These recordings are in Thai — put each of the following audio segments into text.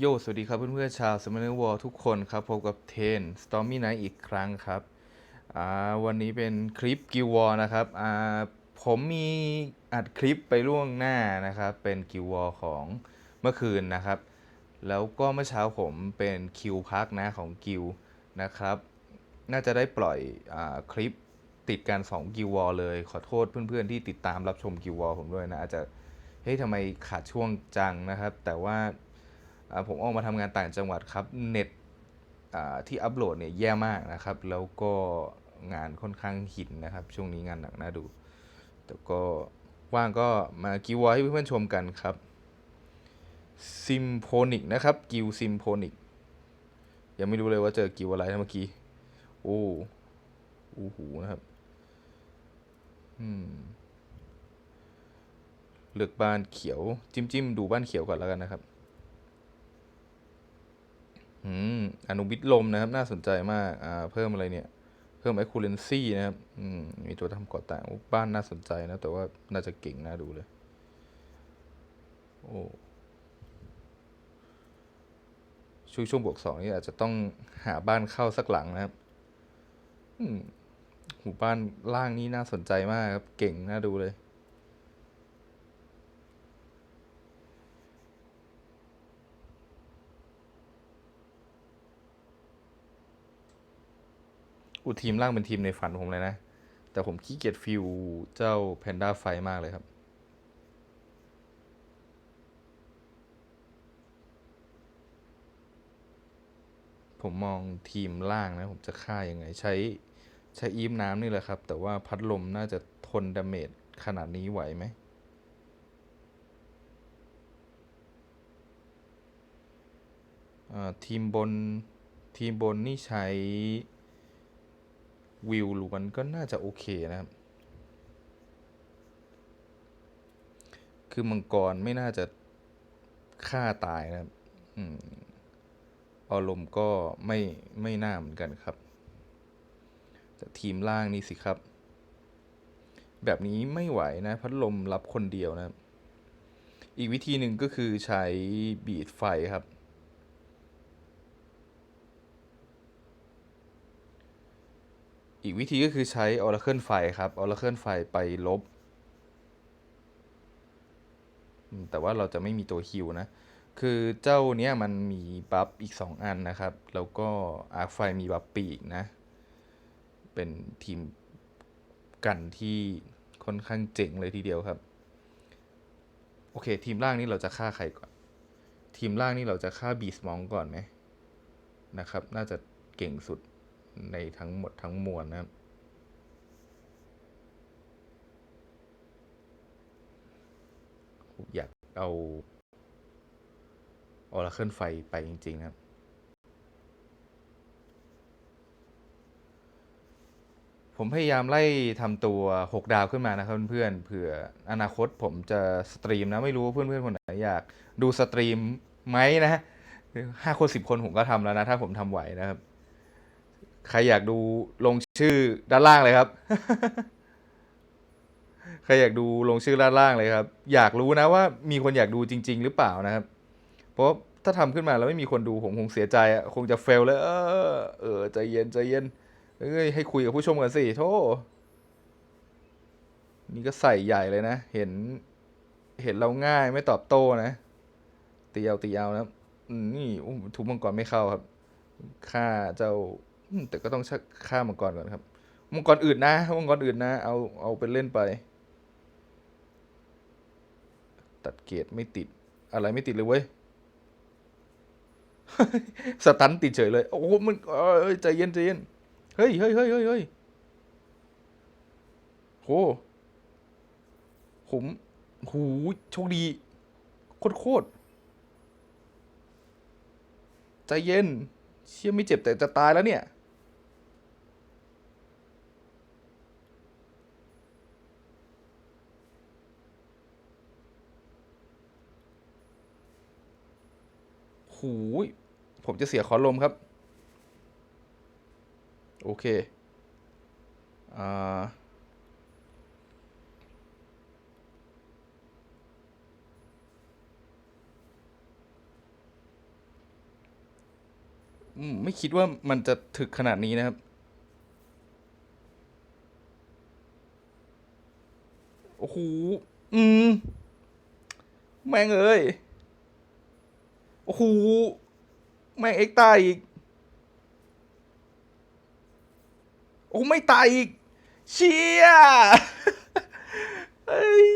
โย สวัสดีครับเพื่อนๆชาวสม m น n วอลทุกคนครับ พบกับเทน Stormy Night อีกครั้งครับ วันนี้เป็นคลิปกิววอนะครับผมมีอัดคลิปไปล่วงหน้านะครับ เป็นกิววอของเมื่อคืนนะครับ แล้วก็เมื่อเช้าผมเป็นคิวพักนะของกิวนะครับ น่าจะได้ปล่อยอคลิปติดกัน2กิววอลเลย ขอโทษเพื่อนๆที่ติดตามรับชมกิววอผมด้วยนะ อาจจะเฮ้ยทำไมขาดช่วงจังนะครับ แต่ว่า ผมออกมาทำงานต่างจังหวัดครับเน็ตที่อัปโหลดเนี่ยแย่มากนะครับ แล้วก็งานค่อนข้างหินนะครับ ช่วงนี้งานหนักน่าดู แต่ก็ว่างก็มากิววอให้เพื่อนๆชมกันครับซิมโพนิกนะครับ กิวซิมโพนิกยังไม่รู้เลยว่าเจอกิวอะไรเมื่อกี้ โอ้โอ้โหนะครับ อืมเลือกบ้านเขียว จิ้มจิ้มดูบ้านเขียวก่อนแล้วกันนะครับ อืมอนุบิตลมนะครับ น่าสนใจมาก อ่า เพิ่มอะไรเนี่ย เพิ่มไอคูเลนซี่นะครับ อืม มีตัวทำก่อต่างบ้านน่าสนใจนะ แต่ว่าน่าจะเก่งน่าดูเลย โอ้ช่วงช่วงบวกสองนี่อาจจะต้องหาบ้านเข้าสักหลังนะครับ อืมหมู่บ้านล่างนี้น่าสนใจมากครับ เก่งน่าดูเลย อุยทีมล่างเป็นทีมในฝันผมเลยนะ แต่ผมขี้เกียจฟิวเจ้าแพนด้าไฟมากเลยครับ ผมมองทีมล่างนะ ผมจะฆ่ายังไง ใช้ใช้อีฟน้ำนี่แหละครับ แต่ว่าพัดลมน่าจะทนดาเมจขนาดนี้ไหวไหมอ่าทีมบนทีมบนนี่ใช้ วิวล้วนก็น่าจะโอเคนะครับ คือมังกรไม่น่าจะฆ่าตายนะครับอืมอารมณ์ก็ไม่ไม่น่าเหมือนกันครับ แต่ทีมล่างนี่สิครับ แบบนี้ไม่ไหวนะ พัดลมรับคนเดียวนะครับ อีกวิธีหนึ่งก็คือใช้บีดไฟครับ อีกวิธีก็คือใช้ Oracle ไฟครับ Oracle ไฟไปลบ แต่ว่าเราจะไม่มีตัวฮิวนะ คือเจ้าเนี้ยมันมีบัฟอีก 2 อันนะครับ แล้วก็อาร์คไฟมีบัฟปีกนะ เป็นทีมกันที่ค่อนข้างเจ๋งเลยทีเดียวครับ โอเค ทีมล่างนี่เราจะฆ่าใครก่อน ทีมล่างนี่เราจะฆ่าบีสมองก่อนไหมนะครับ น่าจะเก่งสุด ในทั้งหมดทั้งมวลนะครับอยากเอาออร์เคิลไฟไปจริง ๆ นะครับผมพยายามไล่ทำตัว 6 ดาวขึ้นมานะครับเพื่อนๆเผื่ออนาคตผมจะสตรีมนะไม่รู้ว่าเพื่อนๆคนไหนอยากดูสตรีมไหมนะห้าคนสิบคนผมก็ทำแล้วนะ ถ้าผมทำไหวนะครับ ใครอยากดูลงชื่อด้านล่างเลยครับ ใครอยากดูลงชื่อด้านล่างเลยครับ อยากรู้นะว่ามีคนอยากดูจริง ๆ หรือเปล่านะครับ เพราะถ้าทำขึ้นมาแล้วไม่มีคนดูผมคงเสียใจอะคงจะเฟลเลยเออเออใจเย็นใจเย็นเอ้ยให้คุยกับผู้ชมกันสิโธ่นี่ก็ใส่ใหญ่เลยนะ เห็น เห็นเราง่ายไม่ตอบโต้นะ ตีเอาตีเอานะนี่อุ้มทุบมังกรไม่เข้าครับฆ่าเจ้า แต่ก็ต้องชักฆ่ามังกรก่อนครับ มังกรอื่นนะ มังกรอื่นนะ เอา เอาไปเล่นไป ตัดเกรดไม่ติด อะไรไม่ติดเลยเว้ย สตันติดเฉยเลย โอ้โหมันเอ้ยใจเย็นใจเย็น เฮ้ยเฮ้ยเฮ้ยเฮ้ยเฮ้ยโหผมหูโชคดี โคตรโคตรใจเย็น เชี่ยไม่เจ็บแต่จะตายแล้วเนี่ย หูยผมจะเสียขอลมครับ โอเคอ่าไม่คิดว่ามันจะถึกขนาดนี้นะครับ โอ้โห อืม แม่งเอ้ย โอ้โหแม่งเอ็กตายอีก โอ้ไม่ตายอีก เชี่ยเอ้ย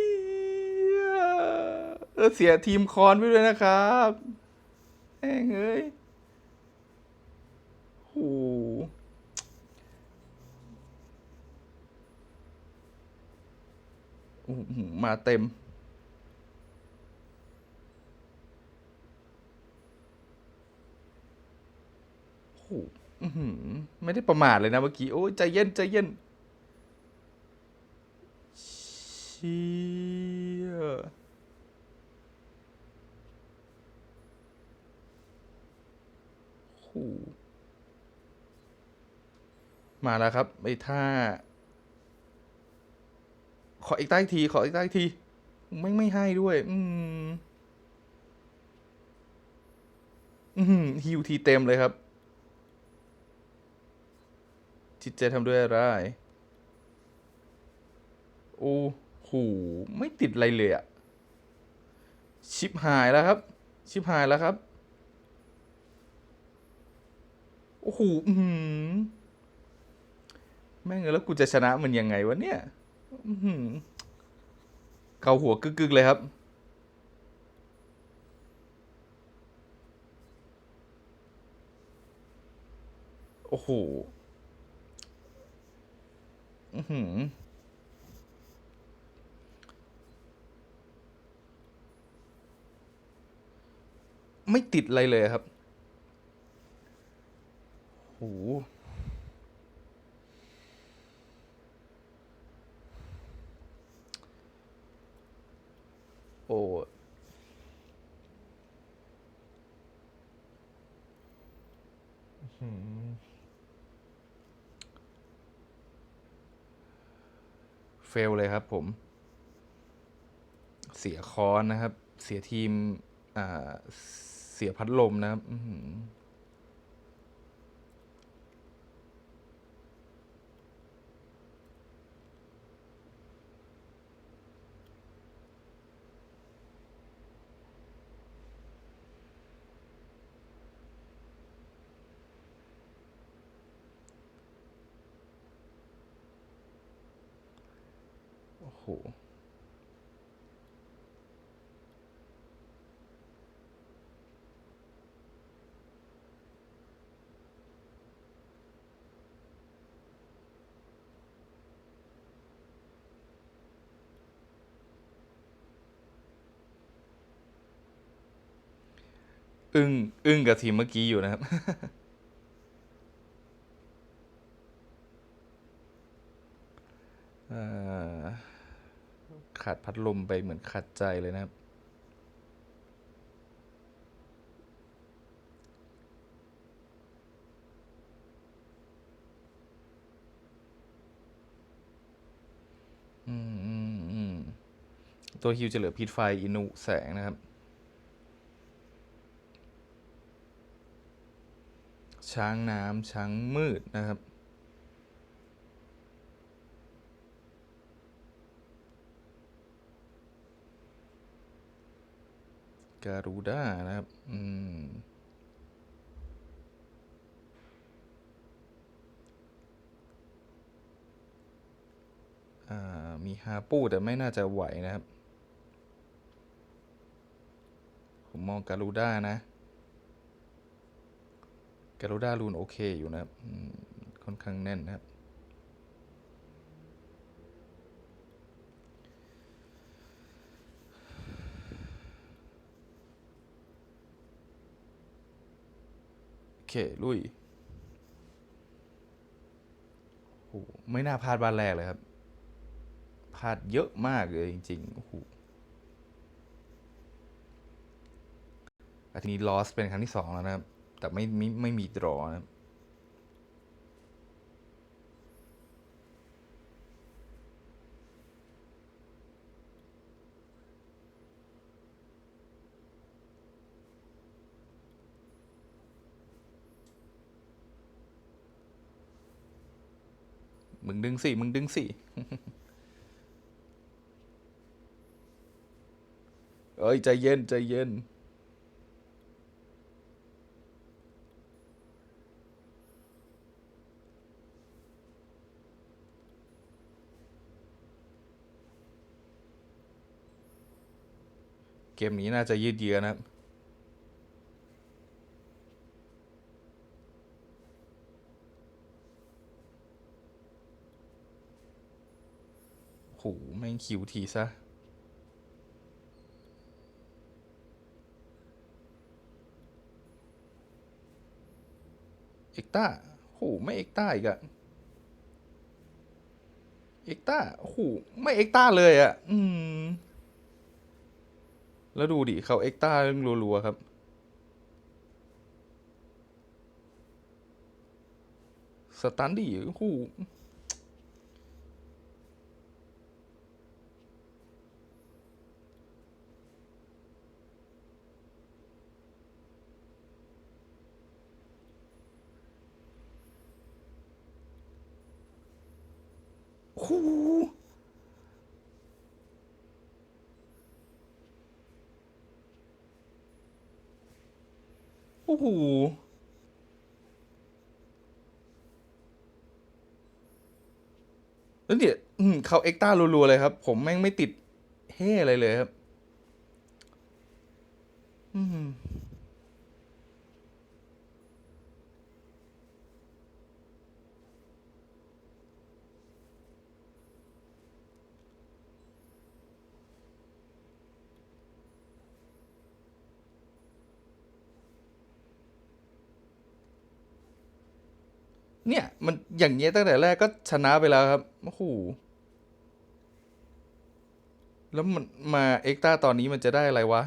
เออเสียทีมคอนไปด้วยนะครับแม่งเอ้ยโอ้โหมาเต็ม อ้โหอื้อหือไม่ได้ประมาทเลยนะเมื่อกี้ โอ้ยใจเย็นใจเย็นเชี่ยโหมาแล้วครับไอ้ท่า ขออีกใต้ที ขออีกใต้ที ไม่ไม่ให้ด้วย อืม อืมฮิวทีเต็มเลยครับ จิตใจทำด้วยอะไร โอ้โห ไม่ติดอะไรเลยอะชิปหายแล้วครับ ชิปหายแล้วครับ โอ้โหแม่งแล้วกูจะชนะมันยังไงวะเนี่ยเกาหัวกึกๆเลยครับโอ้โห ไม่ติดอะไรเลยครับ โหโอ้ เฟลเลยครับผม เสียคอนนะครับ เสียทีมอ่าเสียพัดลมนะครับ อึ้งอึ้งกับทีมเมื่อกี้อยู่นะครับ ขาดพัดลมไปเหมือนขาดใจเลยนะครับ ตัวฮิวจะเหลือพิษไฟ อินุ แสงนะครับ ช้างน้ำช้างมืดนะครับ การูด้านะครับ อืมอ่ามีฮาปูแต่ไม่น่าจะไหวนะครับ ผมมองการูด้านะ การูด้ารูนโอเคอยู่นะครับ ค่อนข้างแน่นนะครับ โอเค ลุยโหไม่น่าพลาดบ้านแรกเลยครับ พลาดเยอะมากเลยจริงๆโอ้โหอาทีนี้ลอสเป็นครั้งที่สองแล้วนะครับ แต่ไม่ไม่ไม่มีดรอนะมึงดึงสิ มึงดึงสิ เอ้ย ใจเย็น ใจเย็น เกมนี้น่าจะยืดเยื้อนะครับโหแม่งคิวทีซะเอกต้าโหไม่เอกต้าอีกอะเอกต้าโหไม่เอกต้าเลยอะอืม แล้วดูดิเขาเอ็กต้าเรื่องรัวๆครับ สตันดิโอ้โหโอ้โหโอ้โหแล้วเดี๋ยวเขาเอ็กต้ารัวๆเลยครับ ผมแม่งไม่ติดเฮ่อะไรเลยครับ อืม เนี่ย มัน อย่างเงี้ยตั้งแต่แรกก็ชนะไปแล้วครับโอ้โหแล้วมันมาเอ็กต้าตอนนี้มันจะได้อะไรวะ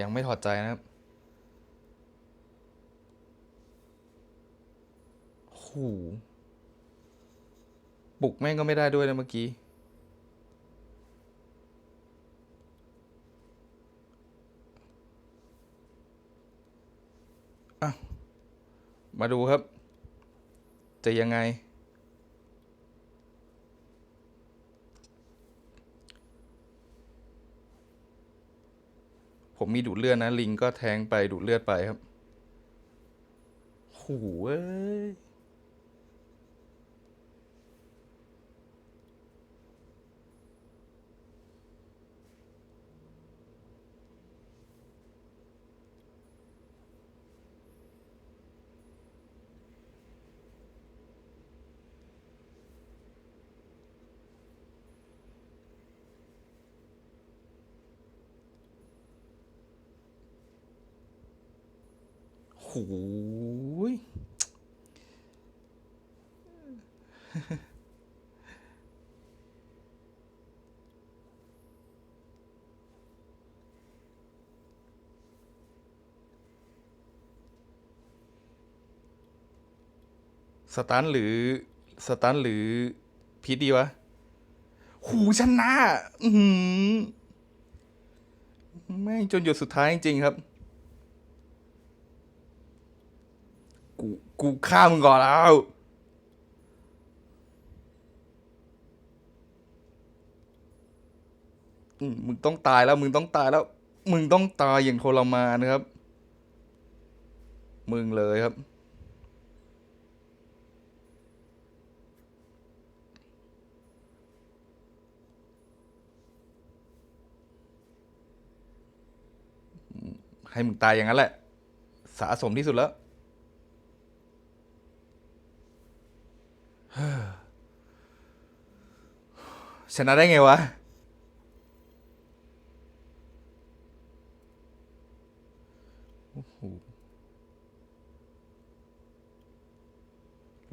ยังไม่ถอดใจนะครับโอ้โห ปลุกแม่งก็ไม่ได้ด้วยนะเมื่อกี้ มาดูครับ จะยังไง ผมมีดูดเลือดนะ ลิงก็แทงไปดูดเลือดไปครับโหเอ้ย โหย สตันหรือ สตันหรือ พีทดีวะ หูชนะอือหือแม่จนหยดสุดท้ายจริงๆครับ กู กูฆ่ามึงก่อนแล้ว มึงต้องตายแล้วมึงต้องตายแล้ว มึงต้องตายอย่างทรมานนะครับ มึงเลยครับ ให้มึงตายอย่างนั้นแหละ สะสมที่สุดแล้วชนะได้ไงวะ โอ้โห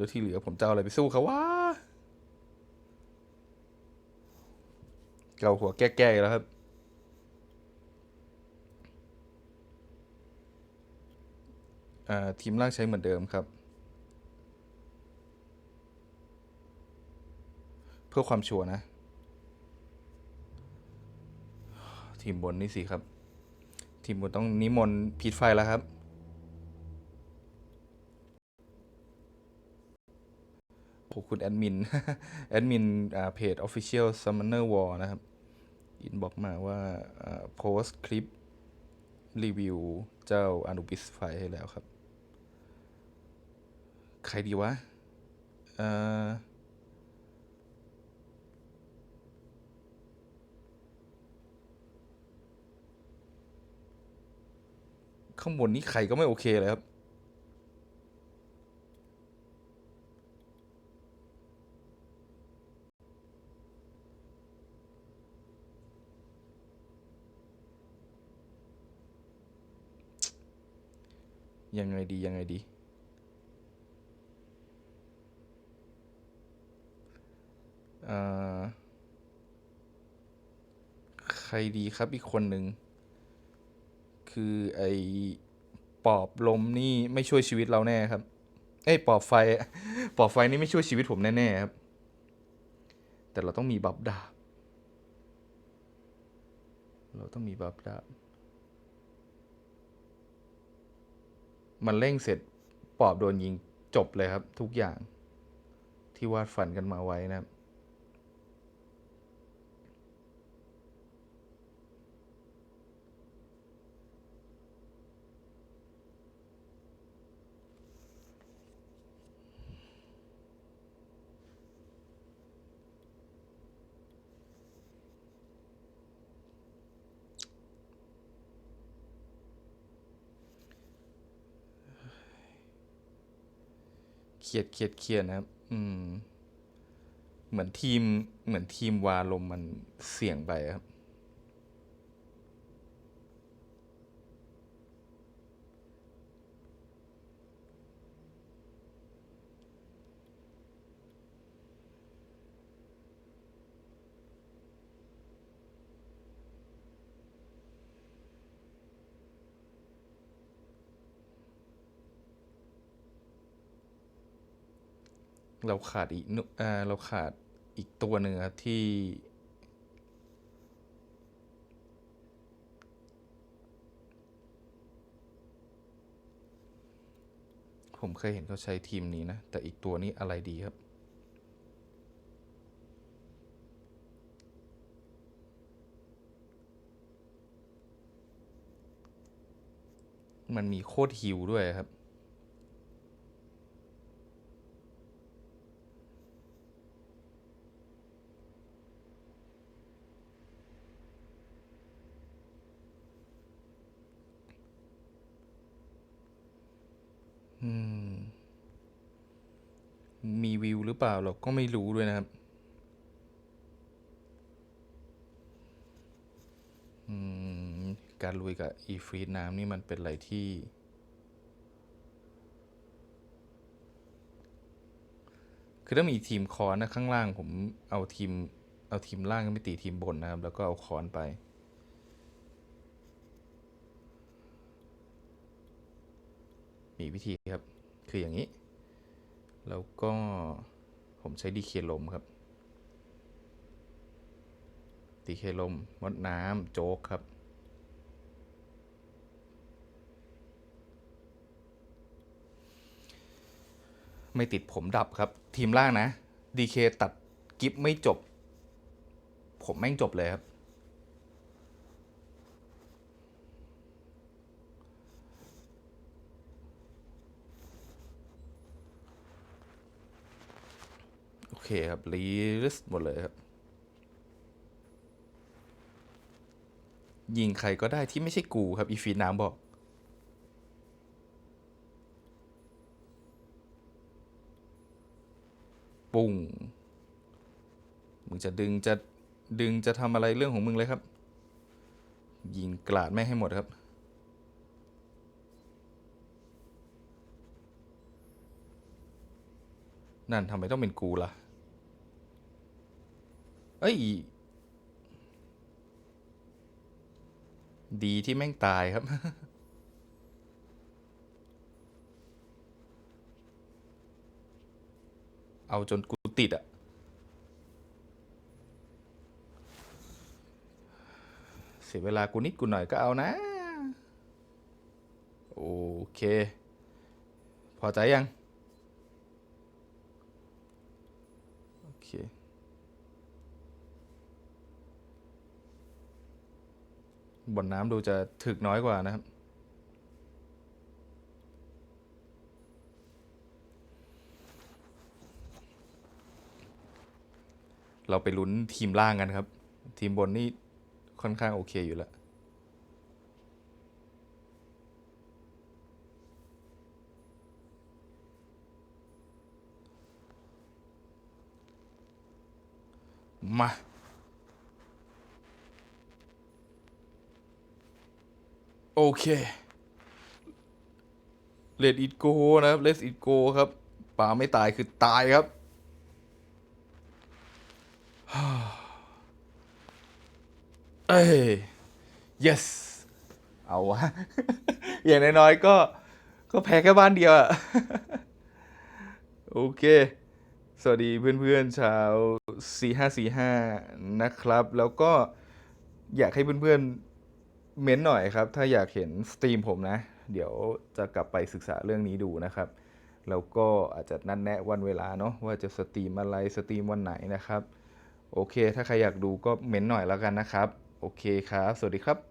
แล้วที่เหลือผมจะเอาอะไรไปสู้เขาวะเกาหัวแก้ๆแล้วครับ อ่า ทีมล่างใช้เหมือนเดิมครับ เพื่อความชัวร์นะ ทีมบนนี่สิครับ ทีมบนต้องนิมนต์พีทไฟแล้วครับ ขอบคุณแอดมิน แอดมินอ่าเพจ Official Summoner War นะครับ อินบอกมาว่าโพสคลิป รีวิวเจ้าอนุบิสไฟให้แล้วครับ ใครดีวะข้างบนนี้ใครก็ไม่โอเคเลยครับ ยั งไงดียังไงดี ใครดีครับอีกคนหนึ่ง คือไอ้ปอบลมนี่ไม่ช่วยชีวิตเราแน่ครับ เอ้ยปอบไฟ ปอบไฟนี่ไม่ช่วยชีวิตผมแน่ๆครับ แต่เราต้องมีบัฟดาบ เราต้องมีบัฟดาบ มันเร่งเสร็จปอบโดนยิงจบเลยครับ ทุกอย่างที่วาดฝันกันมาไว้นะครับ รียดเครียดเครียดนะครับ อืม เหมือนทีม เหมือนทีมวาลมมันเสี่ยงไปครับ เราขาดอีกนุอ่าเราขาดอีกตัวหนึ่งครับที่ ผมเคยเห็นเขาใช้ทีมนี้นะ แต่อีกตัวนี้อะไรดีครับมันมีโคตรฮิวด้วยครับ มีวิวหรือเปล่าเราก็ไม่รู้ด้วยนะครับการลุยกับอีฟรีดน้ำนี่มันเป็นอะไรที่ คือถ้ามีทีมคอนนะข้างล่างผมเอาทีม เอาทีมล่างไปตีทีมบนนะครับ แล้วก็เอาคอนไปมีวิธีครับ คืออย่างนี้ แล้วก็ผมใช้ดีเคลมครับดีเคลมมดน้ำโจ๊กครับ ไม่ติดผมดับครับ ทีมล่างนะดีเคตัดกิฟไม่จบ ผมแม่งจบเลยครับ คครับรีลิสหมดเลยครับ ยิงใครก็ได้ที่ไม่ใช่กูครับ อีฟีน้ำบอก ปุ้งมึงจะดึงจะดึงจะทำอะไรเรื่องของมึงเลยครับ ยิงกลาดแม่ให้หมดครับนั่นทำไมต้องเป็นกูล่ะ เอ้ย ดีที่แม่งตายครับ เอาจนกูติดอะเสียเวลากูนิดกูหน่อยก็เอานะ โอเค พอใจยัง โอเค บนน้ำดูจะถึกน้อยกว่านะครับเราไปลุ้นทีมล่างกันครับ ทีมบนนี่ค่อนข้างโอเคอยู่แล้วมา โอเคเลดอิดโกนะครับเลสอิดโกครับป่าไม่ตายคือตายครับ เอ้ย yes เอาวะ อย่างน้อยๆ ก็ ก็แพ้แค่บ้านเดียวอะโอเค สวัสดีเพื่อนๆชาว 4545 นะครับ แล้วก็อยากให้เพื่อนๆ เม้นหน่อยครับ ถ้าอยากเห็นสตรีมผมนะ เดี๋ยวจะกลับไปศึกษาเรื่องนี้ดูนะครับ แล้วก็อาจจะนัดแนะวันเวลาเนาะว่าจะสตรีมอะไรสตรีมวันไหนนะครับ โอเค ถ้าใครอยากดูก็เม้นหน่อยแล้วกันนะครับ โอเคครับ สวัสดีครับ